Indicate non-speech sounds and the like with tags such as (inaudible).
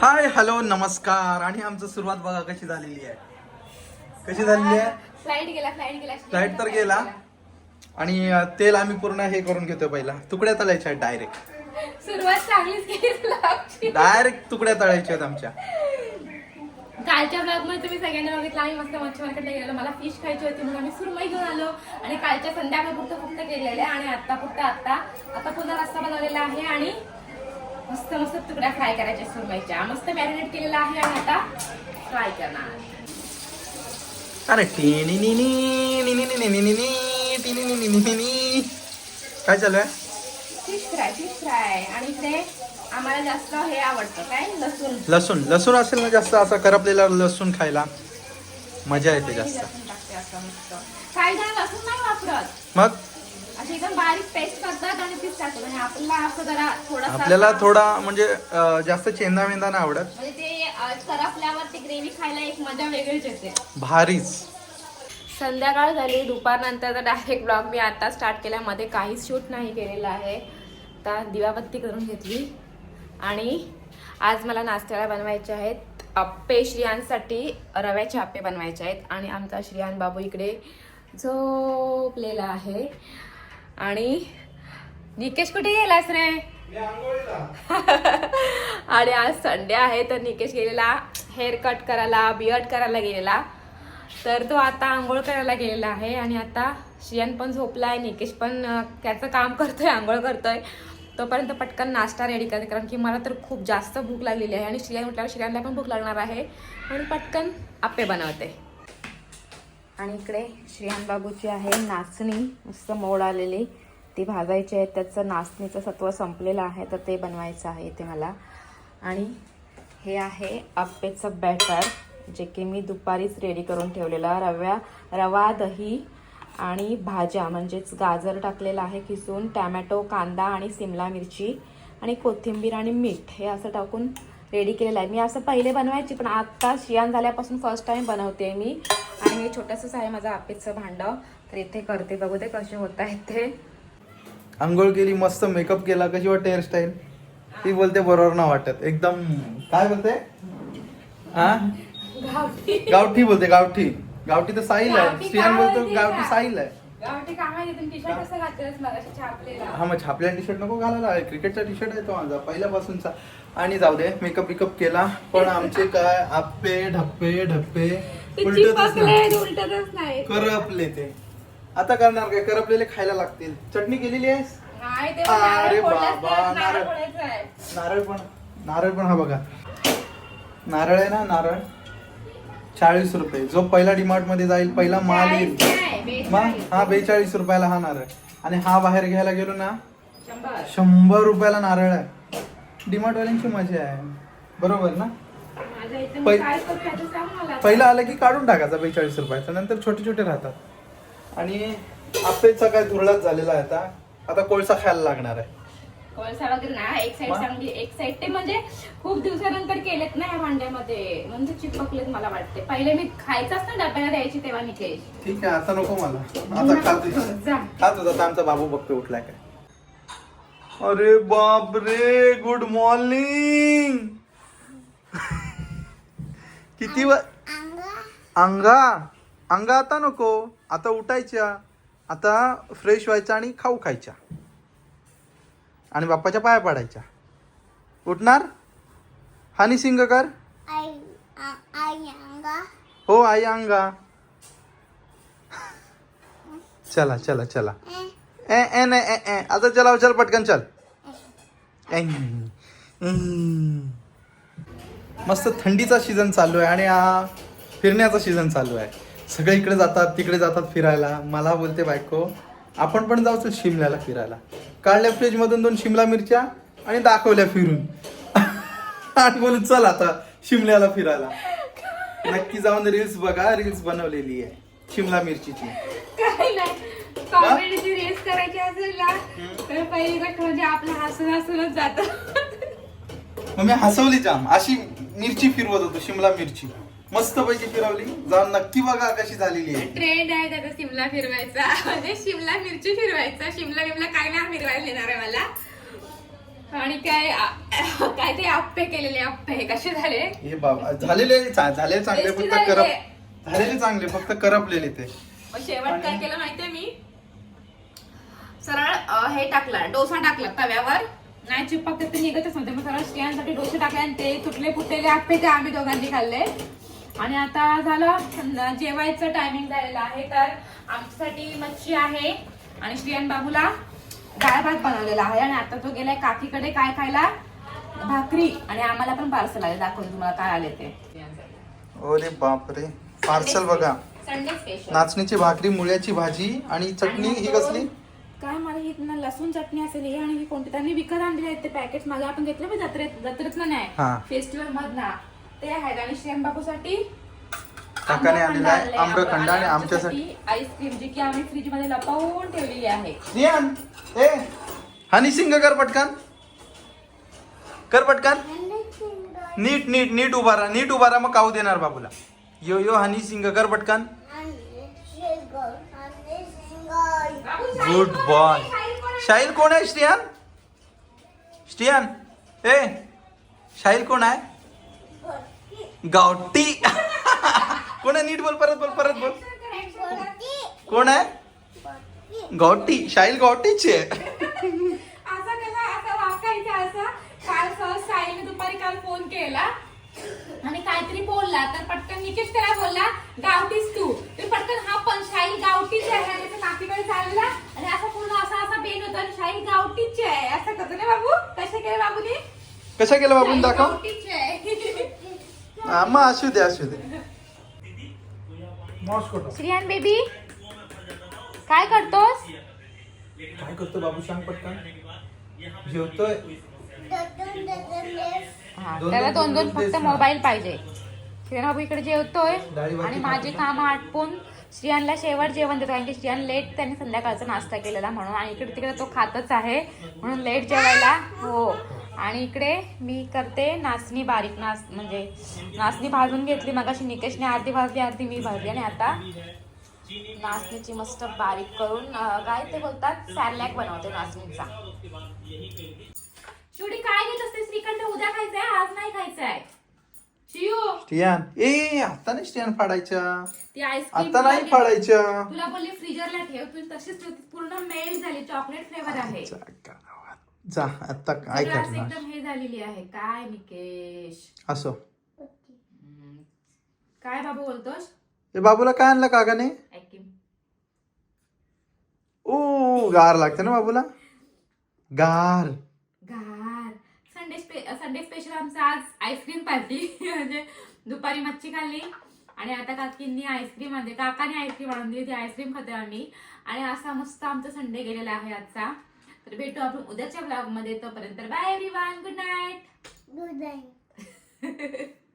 Hi hello नमस्कार. आणि आमचं सुरुवात बघा कशी झालेली आहे. कशी झालेली आहे? फ्लाईट गेला फ्लाईट गेला. फ्लाईट तर गेला. आणि तेल आम्ही पूर्ण हे करून घेतो पहिला. तुकड्या तळायच्या आहेत डायरेक्ट. सुरुवात चांगलीच केली तुला आमची. डायरेक्ट तुकड्या तळायच्या आहेत आमच्या. कालच्या ब्लॉगमध्ये तुम्ही सगळ्यांना बघितलं आम्ही मस्त मच्छी मार्केटला गेलो. मला फिश खायची होती म्हणून आम्ही सुरमई घेऊन आलो. आणि कालच्या संध्याकाळ पुरतं फक्त केलेलं आहे. आणि आता पुरतं आता आता पुन्हा रस्ता बनवलेला आहे. आणि मस्त मस्त तुकडा फ्राय करायच्या सुरमईच्या मस्त मॅरिनेट केलेला आहे आणि आता फ्राय करणार. अरे काय चालू फिश फ्राय फिश फ्राय आणि ते आम्हाला जास्त हे आवडतं काय? लसूण. लसूण. लसूण असेल ना जास्त असं करपलेला लसूण खायला मजा येते जास्त. काय लसूण नाही वापरत. मग? एकदम बारीक पेस्ट करतात आणि तीच टाकतात. आणि आपल्याला असं जरा थोडंसं आपल्याला असं- थोडा म्हणजे अं, जास्त चेंदा मेंदा नाही आवडत. म्हणजे ते अ, करपल्यावर ती ग्रेव्ही खायला एक मजा वेगळीच येते. भारीच. संध्याकाळ झाली दुपारनंतर डायरेक्ट ब्लॉग मी आता स्टार्ट केल्यामध्ये काहीच शूट नाही केलेलं आहे. आता दिवाबत्ती करून घेतली. आणि आज मला नाश्त्याला बनवायचे आहेत. अप्पे श्रियांसाठी रव्याचे अप्पे बनवायचे आहेत. आणि आमचा श्रियान बाबू इकडे झोपलेला आहे. आणि निकेश कुठे गेलास रे? (laughs) आणि आज संडे आहे तर निकेश गेलेला हेअर कट करायला बियर्ड करायला गेलेला. तर तो आता आंघोळ करायला गेलेला आहे आणि आता श्रियान पण झोपला आहे निकेश पण त्याचं काम करतोय आंघोळ करतोय. तोपर्यंत पटकन नाश्ता रेडी करते कारण की मला तर खूप जास्त भूक लागलेली आहे आणि श्रियान उठल्यावर श्रियानला पण भूक लागणार आहे. म्हणून पटकन आप्पे बनवते. आणि इकडे श्रियान बाबूची आहे नाचणी मस्त मोड आलेली. ती भाजायची आहे त्याचं नाचणीचं सत्व संपलेलं आहे तर ते बनवायचं आहे इथे मला. आणि हे आहे आप्पेचं बॅटर जे की मी दुपारीच रेडी करून ठेवलेलं रव्या रवा दही आणि भाज्या म्हणजेच गाजर टाकलेलं आहे किसून टॅमॅटो कांदा आणि सिमला मिरची आणि कोथिंबीर आणि मीठ. हे असं टाकून रेडी केलेलं आहे. मी असं पहिले बनवायची पण आता शियान झाल्यापासून फर्स्ट टाइम बनवते मी. आणि हे छोटंसंच आहे माझं आपेचं भांडं. तर इथे करते. बघू ते कसे होत आहेत ते. आंघोळ केली मस्त मेकअप केला. कशी वाटते हेअरस्टाईल ती बोलते बरोबर ना वाटत. एकदम काय बोलते? हा गावठी. बोलते गावठी. गावठी तर साईल आहे. काय बोलतो गावठी का? साईल आहे. गावठी काय माहिती तुम्ही टी शर्ट कसं घातलेलं मग छापलेला? हा मग छापल्या टी शर्ट नको घालायला. क्रिकेटचा टी शर्ट आहे तो माझा पहिल्यापासूनचा. आणि जाऊ दे मेकअप बिकअप केला. पण आमचे काय आप्पे ढप्पे ढप्पे उलटतच नाही. उलटतच नाही. करपले ते. आता करणार काय? करपलेले खायला लागतील. चटणी केलेली आहेस? अरे बाबा, नारळ नारळ. पण नारळ पण हा बघा. नारळ आहे ना नारळ? चाळीस रुपये. जो पहिला डिमार्टमध्ये जाईल पहिला माल येईल. मग. हा बेचाळीस रुपयाला हा नारळ आणि हा बाहेर घ्यायला गेलो ना शंभर. रुपयाला नारळ आहे डिमार्ट वाल्यांची मजा आहे बरोबर ना. पहिला आलं की काढून टाकायचा बेचाळीस रुपयाचा नंतर छोटे छोटे राहतात आणि आपेचा काय धुरळाच झालेला आहे आता आता कोळसा खायला लागणार आहे कोळसा वगैरे ना एक मग? चांगली एक साइड ते म्हणजे खूप दिवसानंतर केलेत ना या भांड्यामध्ये. म्हणजे चिपकलेत मला वाटते. पहिले मी खायचाच ना डब्याला द्यायची तेव्हा निकेश ठीक आहे आता नको मला. आता खातो जा. खातो आता आमचा बाबू बघतो उठलाय काय. अरे बाप रे गुड मॉर्निंग किती व अंगा अंगा आता नको. आता उठायच्या. आता फ्रेश व्हायच्या आणि खाऊ खायच्या. आणि बाप्पाच्या पाया पाडायच्या. उठणार? हानी सिंग कर. हो आई अंगा. चला चला चला. ए. ए ए ए ए. आता चला चल पटकन चल. मस्त थंडीचा सीझन चालू आहे आणि हा फिरण्याचा सीझन चालू आहे. सगळे इकडे जातात तिकडे जातात फिरायला. मला बोलते बायको आपण पण जाऊ शिमल्याला फिरायला. काढल्या फ्रीज मधून दोन शिमला मिरच्या आणि दाखवल्या फिरून. आणि बोलून चल आता शिमल्याला फिरायला. नक्की जाऊन रील्स बघा रील्स बनवलेली आहे शिमला मिरचीची. कॉमेडीची करायची असेल ना तर पहिली गोष्ट म्हणजे आपलं हसून हसूनच जात. मग मी हसवली जाम. अशी मिरची फिरवत होतो शिमला मिरची. मस्त पैकी फिरवली. जाऊन नक्की बघा कशी झालेली आहे. ट्रेंड आहे त्याचा शिमला फिरवायचा. म्हणजे शिमला मिरची फिरवायचा. शिमला बिमला काय नाही फिरवायला देणार आहे मला. आणि काय काय ते आप्पे केलेले आप्पे. कसे झाले? हे बाबा झालेले झालेले चांगले फक्त करप झालेले. चांगले फक्त करपलेले ते. शेवट काय केलं माहितीये मी? सरळ हे टाकला डोसा टाकला तव्यावर. नाही चिपक ते निघतच नव्हते. मग सरळ स्टियांसाठी डोसे टाकले आणि ते तुटले फुटलेले आप्पे ते आम्ही दोघांनी खाल्ले. आणि आता झालं जेवायचं टायमिंग झालेलं आहे. तर आमच्यासाठी मच्छी आहे आणि श्रियान बाबूला डाळ भात बनवलेला आहे. आणि आता तो गेलाय काकीकडे काय खायला? भाकरी. आणि आम्हाला पण पार्सल आले. दाखवून तुम्हाला काय आले ते. अरे बापरे. पार्सल बघा. संडे स्पेशल नाचणीची भाकरी मुळ्याची भाजी आणि चटणी ही कसली? काय मला ही ना लसूण चटणी असेल ही आणि ही कोणती? त्यांनी विकत आणलेले आहेत ते पॅकेट मागे आपण घेतले जत्रेत जत्रेत हा. नाही. फेस्टिवल मधना. ते आहेत आणि श्रेम बाबूसाठी काकाने आणलेलं आहे. आम्रखंड आणि आमच्यासाठी. आईस्क्रीम जी की आम्ही फ्रीजमध्ये लपवून ठेवलेली आहे. ए हनी सिंग कर पटकन. कर पटकन. नीट नीट नीट उभा राहा नीट उभा राहा मग काऊ देणार बाबूला. यो यो हनी सिंग कर पटकन. गुड बॉय शाहील कोण आहे श्रियान श्रियान ए शाहील कोण आहे? गावठी. कोण आहे? नीट बोल परत बोल परत बोल. कोण आहे? गावठी. शाहील गावठीची आहे. असा कसा असा असा. काल सहज साईने दुपारी काल फोन केला. आणि काहीतरी बोलला. तर पटकन निकेश त्याला बोलला गावठीच तू. तर पटकन हा पण शाही गावठीच आहे. आणि त्याच्या काकीकडे चालला. आणि असा पूर्ण असा असा बेन होता. आणि शाही गावठीच आहे. असं करतो ना बाबू? कसे केलं बाबूने? कशा केलं बाबून दाखव. हा मग असू दे असू दे. श्रियान बेबी काय करतोस? काय करतो बाबू सांग पटकन. जेवतोय? हा, दोन- त्याला दोन दोन फक्त ना. मोबाईल पाहिजे. श्रियान इकडे जेवतोय डाळी भाजी आणि माझे खातो. काम आटपून श्रियानला शेवट जेवण देतो कारण की श्रियान लेट त्यांनी संध्याकाळचा नाश्ता केलेला म्हणून. आणि इकडे तिकडे तो खातच आहे म्हणून लेट जेवायला हो. आणि इकडे मी करते नाचणी बारीक नाच म्हणजे नाचणी भाजून घेतली. मगाशी निकेशने अर्धी भाजली अर्धी मी भाजली. आणि आता नाचणीची मस्त बारीक करून काय ते बोलतात? सॅरलॅक बनवते नाचणीचा. शिवडी काय घेत असते? श्रीखंड उद्या खायचंय आज नाही खायचंय. स्टियान. ए आता नाही स्टियान फाडायच्या ती आईस्क्रीम आता नाही फाडायच्या तुला बोलली फ्रीजरला ठेव. तू तशीच पूर्ण मेल्ट झाली. चॉकलेट फ्लेवर आहे. जा आता काय करणार? एकदम हे झालेली आहे. काय निकेश? असो. हम्म. काय बाबू बोलतोस? ए बाबूला काय आणलं काकाने? ऐकिम ओ गार लागते ना बाबूला? गार. गार. संडे स्पे संडे स्पेशल आमचं आज आईस्क्रीम पार्टी (laughs) म्हणजे दुपारी मच्छी खाल्ली. आणि आता काकींनी आईस्क्रीम आणली. काकाने आईस्क्रीम आणून दिली. ती आईस्क्रीम खाते आम्ही. आणि असा मस्त आमचा संडे गेलेला आहे आजचा. तर भेटू आपण उद्याच्या ब्लॉगमध्ये. तोपर्यंत bye everyone good night Good night. (laughs)